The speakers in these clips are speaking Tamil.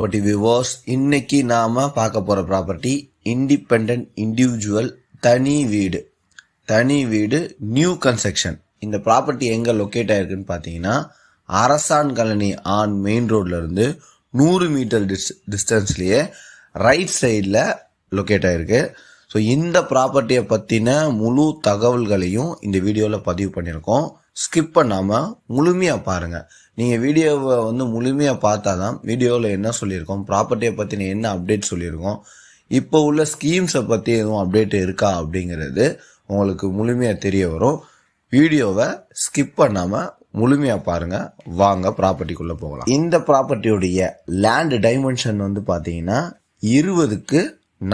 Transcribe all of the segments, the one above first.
ப்ராப்பர்ட்டி வியூவர்ஸ் இன்னைக்கு நாம பார்க்க போற ப்ராப்பர்ட்டி இண்டிபெண்ட் இண்டிவிஜுவல் தனி வீடு. தனி வீடு நியூ கன்ஸ்ட்ரக்ஷன் இந்த ப்ராப்பர்ட்டி எங்க லொக்கேட் ஆயிருக்குன்னு பார்த்தீங்கன்னா அரசான் கலனி ஆன் மெயின் ரோட்ல இருந்து நூறு மீட்டர் டிஸ் டிஸ்டன்ஸ்லயே ரைட் சைடில் லொக்கேட் ஆயிருக்கு. ஸோ இந்த ப்ராப்பர்ட்டியை பற்றின முழு தகவல்களையும் இந்த வீடியோவில் பதிவு பண்ணியிருக்கோம். ஸ்கிப் பண்ணாமல் முழுமையாக பாருங்கள் நீங்கள் வீடியோவை வந்து முழுமையாக பார்த்தா தான் வீடியோவில் என்ன சொல்லியிருக்கோம் ப்ராப்பர்ட்டியை பற்றின என்ன அப்டேட் சொல்லியிருக்கோம் இப்போ உள்ள ஸ்கீம்ஸை பற்றி எதுவும் அப்டேட் இருக்கா அப்படிங்கிறது உங்களுக்கு முழுமையாக தெரிய வரும். வீடியோவை ஸ்கிப் பண்ணாமல் முழுமையாக பாருங்கள் வாங்க ப்ராப்பர்ட்டிக்குள்ளே போகலாம். இந்த ப்ராப்பர்ட்டியுடைய லேண்டு டைமென்ஷன் வந்து பார்த்தீங்கன்னா இருபதுக்கு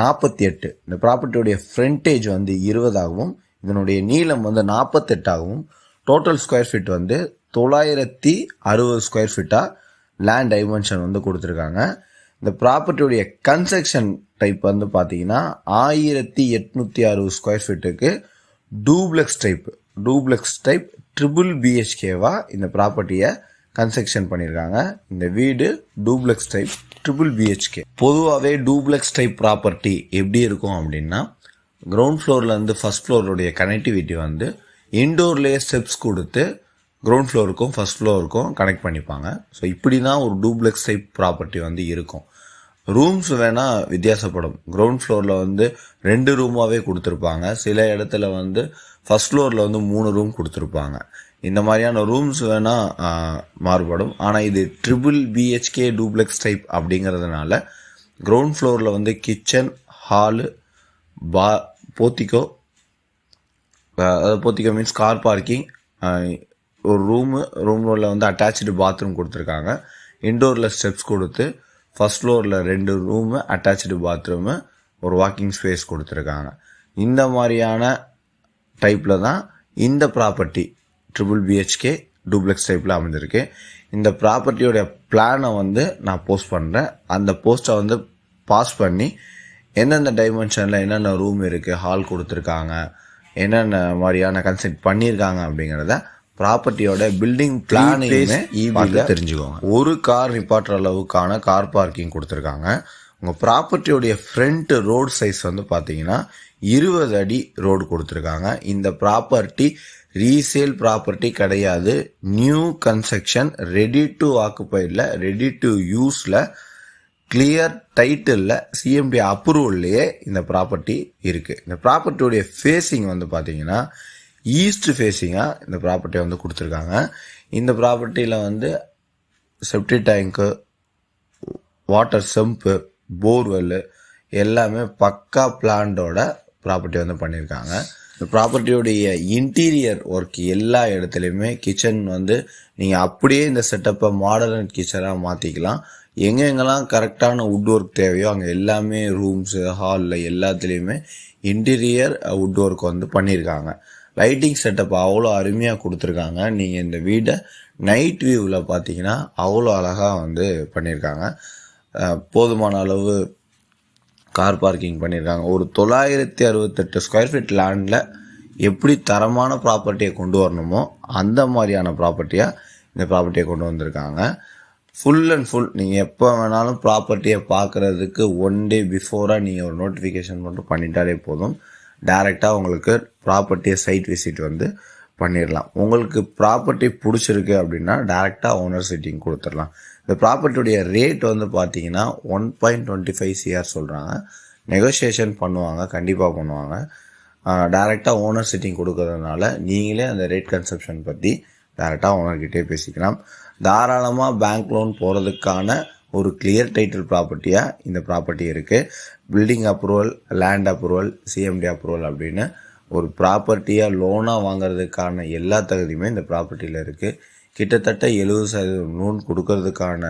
நாற்பத்தி எட்டு இந்த ப்ராப்பர்ட்டியுடைய ஃப்ரண்டேஜ் வந்து இருபதாகவும் இதனுடைய நீளம் வந்து நாற்பத்தெட்டாகவும் டோட்டல் ஸ்கொயர் ஃபீட் வந்து தொள்ளாயிரத்தி அறுபது ஸ்கொயர் ஃபீட்டாக லேண்ட் டைமென்ஷன் வந்து கொடுத்துருக்காங்க. இந்த ப்ராப்பர்ட்டியுடைய கன்ஸ்ட்ரக்ஷன் டைப் வந்து பார்த்தீங்கன்னா ஆயிரத்தி எட்நூற்றி அறுபது square ஃபீட்டுக்கு duplex type duplex type triple பிஹெச்கேவாக இந்த ப்ராப்பர்ட்டியை கன்ஸ்ட்ரக்ஷன் பண்ணியிருக்காங்க இந்த வீடு டூப்ளெக்ஸ் டைப் ட்ரிபிள் பிஹெச்கே பொதுவாகவே டூப்ளெக்ஸ் டைப் ப்ராப்பர்ட்டி எப்படி இருக்கும் அப்படின்னா கிரவுண்ட் ஃப்ளோர்லேருந்து ஃபஸ்ட் ஃப்ளோருடைய கனெக்டிவிட்டி வந்து இன்டோர்லேயே ஸ்டெப்ஸ் கொடுத்து கிரவுண்ட் ஃப்ளோருக்கும் ஃபஸ்ட் ஃப்ளோருக்கும் கனெக்ட் பண்ணிப்பாங்க. ஸோ இப்படி தான் ஒரு டூப்ளெக்ஸ் டைப் ப்ராப்பர்ட்டி வந்து இருக்கும். ரூம்ஸ் வேணால் வித்தியாசப்படும். கிரவுண்ட் ஃப்ளோரில் வந்து ரெண்டு ரூமாகவே கொடுத்துருப்பாங்க. சில இடத்துல வந்து ஃபர்ஸ்ட் ஃப்ளோரில் வந்து மூணு ரூம் கொடுத்துருப்பாங்க. இந்த மாதிரியான ரூம்ஸ் வேணால் மாறுபடும். ஆனால் இது ட்ரிபிள் பிஹெச்கே டூப்ளெக்ஸ் டைப் அப்படிங்கிறதுனால கிரவுண்ட் ஃப்ளோரில் வந்து கிச்சன் ஹாலு பா போத்திக்கோ அதாவது போத்திக்கோ மீன்ஸ் கார் பார்க்கிங் ஒரு ரூமு ரூமில் வந்து அட்டாச்சு பாத்ரூம் கொடுத்துருக்காங்க. இன்டோரில் ஸ்டெப்ஸ் கொடுத்து ஃபஸ்ட் ஃப்ளோரில் ரெண்டு ரூமு அட்டாச்சு பாத்ரூமு ஒரு வாக்கிங் ஸ்பேஸ் கொடுத்துருக்காங்க. இந்த மாதிரியான டைப்பில் தான் இந்த ப்ராப்பர்ட்டி ட்ரிபிள் பிஹெச்கே டூப்ளெக்ஸ் டைப்பில் அமைஞ்சிருக்கு இந்த ப்ராப்பர்ட்டியோடைய பிளானை வந்து நான் போஸ்ட் பண்ணுறேன் அந்த போஸ்ட்டை வந்து பாஸ் பண்ணி எந்தெந்த டைமென்ஷனில் என்னென்ன ரூம் இருக்குது ஹால் கொடுத்துருக்காங்க என்னென்ன மாதிரியான கன்செப்ட் பண்ணியிருக்காங்க அப்படிங்கிறத ப்ராப்பர்ட்டியோட பில்டிங் பிளானையுமே ஈபியில் தெரிஞ்சுக்கோங்க. ஒரு கார் நிப்பாட்டுற அளவுக்கான கார் பார்க்கிங் கொடுத்துருக்காங்க. உங்கள் ப்ராப்பர்ட்டியோடைய ஃப்ரண்ட் ரோடு சைஸ் வந்து பார்த்தீங்கன்னா இருபது அடி ரோடு கொடுத்துருக்காங்க. இந்த ப்ராப்பர்ட்டி ரீசேல் ப்ராப்பர்ட்டி கிடையாது. நியூ கன்ஸ்ட்ரக்ஷன் ரெடி டு ஆக்குப்பைடில் ரெடி டு யூஸில் கிளியர் டைட்டிலில் சிஎம்டி அப்ரூவல்லையே இந்த ப்ராப்பர்ட்டி இருக்குது இந்த ப்ராப்பர்ட்டியுடைய ஃபேஸிங் வந்து பார்த்தீங்கன்னா ஈஸ்ட் ஃபேஸிங்காக இந்த ப்ராப்பர்ட்டியை வந்து கொடுத்துருக்காங்க. இந்த ப்ராப்பர்ட்டியில் வந்து செப்டி டேங்க்கு வாட்டர் செம்ப்பு போர்வெல்லு எல்லாமே பக்கா பிளான்டோட ப்ராப்பர்ட்டி வந்து பண்ணியிருக்காங்க. இந்த ப்ராப்பர்ட்டியோடைய இன்டீரியர் ஒர்க் எல்லா இடத்துலையுமே கிச்சன் வந்து நீங்கள் அப்படியே இந்த செட்டப்பை மாடர்ன் கிச்சனாக மாற்றிக்கலாம் எங்கெங்கெல்லாம் கரெக்டான வுட் ஒர்க் தேவையோ அங்கே எல்லாமே ரூம்ஸு ஹாலில் எல்லாத்துலேயுமே இன்டீரியர் வுட் ஒர்க் வந்து பண்ணியிருக்காங்க லைட்டிங் செட்டப் அவ்வளோ அருமையாக கொடுத்துருக்காங்க. நீங்கள் இந்த வீடை நைட் வியூவில் பார்த்தீங்கன்னா அவ்வளோ அழகாக வந்து பண்ணியிருக்காங்க போதுமான அளவு கார் பார்க்கிங் பண்ணியிருக்காங்க ஒரு தொள்ளாயிரத்தி அறுபத்தெட்டு ஸ்கொயர் ஃபீட் லேண்டில் எப்படி தரமான ப்ராப்பர்ட்டியை கொண்டு வரணுமோ அந்த மாதிரியான ப்ராப்பர்ட்டியாக இந்த ப்ராப்பர்ட்டியை கொண்டு வந்திருக்காங்க. ஃபுல் அண்ட் ஃபுல் நீங்கள் எப்போ வேணாலும் ப்ராப்பர்ட்டியை பார்க்குறதுக்கு ஒன் டே பிஃபோராக நீங்கள் ஒரு நோட்டிஃபிகேஷன் மட்டும் பண்ணிட்டாலே போதும். டைரெக்டாக உங்களுக்கு ப்ராப்பர்ட்டியை சைட் விசிட் வந்து பண்ணிடலாம். உங்களுக்கு ப்ராப்பர்ட்டி பிடிச்சிருக்கு அப்படின்னா டேரெக்டாக ஓனர் சிட்டிங் கொடுத்துடலாம். இந்த ப்ராப்பர்ட்டியுடைய ரேட் வந்து பார்த்தீங்கன்னா one point twenty five CR சொல்கிறாங்க நெகோசியேஷன் பண்ணுவாங்க கண்டிப்பாக பண்ணுவாங்க. டேரெக்டாக ஓனர் சிட்டிங் கொடுக்கறதுனால நீங்களே அந்த ரேட் கன்செப்ஷன் பற்றி டேரெக்டாக ஓனர்கிட்டே பேசிக்கலாம். தாராளமாக பேங்க் லோன் போகிறதுக்கான ஒரு கிளியர் டைட்டில் ப்ராப்பர்ட்டியாக இந்த ப்ராப்பர்ட்டி இருக்குது building approval land approval CMD approval அப்படின்னு ஒரு ப்ராப்பர்ட்டியாக லோனாக வாங்குறதுக்கான எல்லா தகுதியுமே இந்த ப்ராப்பர்ட்டியில் இருக்குது கிட்டத்தட்ட எழுபது சதவீதம் லோன் கொடுக்கறதுக்கான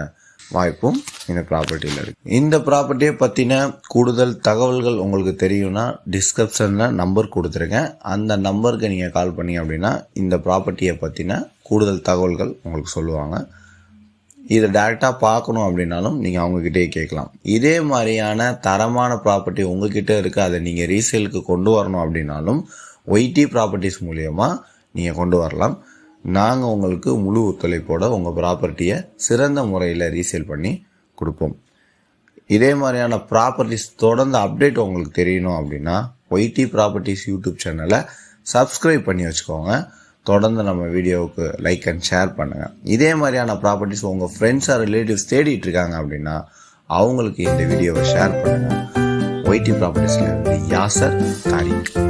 வாய்ப்பும் இந்த ப்ராப்பர்ட்டியில் இருக்குது இந்த ப்ராப்பர்ட்டியை பற்றின கூடுதல் தகவல்கள் உங்களுக்கு தெரியும்னா டிஸ்கிரிப்ஷனில் நம்பர் கொடுத்துருக்கேன் அந்த நம்பருக்கு நீங்கள் கால் பண்ணி அப்படின்னா இந்த ப்ராப்பர்ட்டியை பற்றின கூடுதல் தகவல்கள் உங்களுக்கு சொல்லுவாங்க. இதை டேரெக்டாக பார்க்கணும் அப்படின்னாலும் நீங்கள் அவங்கக்கிட்டே கேட்கலாம். இதே மாதிரியான தரமான ப்ராப்பர்ட்டி உங்ககிட்ட இருக்குது அதை நீங்கள் ரீசேலுக்கு கொண்டு வரணும் அப்படின்னாலும் ஒய்டி ப்ராப்பர்ட்டிஸ் மூலியமாக நீங்கள் கொண்டு வரலாம். நாங்கள் உங்களுக்கு முழு ஒத்துழைப்போட உங்கள் ப்ராப்பர்ட்டியை சிறந்த முறையில் ரீசேல் பண்ணி கொடுப்போம். இதே மாதிரியான ப்ராப்பர்ட்டிஸ் தொடர்ந்து அப்டேட் உங்களுக்கு தெரியணும் அப்படின்னா ஒய்டி ப்ராப்பர்ட்டிஸ் யூடியூப் சேனலை சப்ஸ்கிரைப் பண்ணி வச்சுக்கோங்க. தொடர்ந்து நம்ம வீடியோவுக்கு லைக் அண்ட் ஷேர் பண்ணுங்கள் இதே மாதிரியான ப்ராப்பர்ட்டிஸ் உங்கள் ஃப்ரெண்ட்ஸ் ஆர் ரிலேட்டிவ்ஸ் தேடிட்டு இருக்காங்க அப்படின்னா அவங்களுக்கு இந்த வீடியோவை ஷேர் பண்ணுங்கள் ஒய்டி ப்ராப்பர்ட்டிஸில் இருந்து யாசர் தாரிக்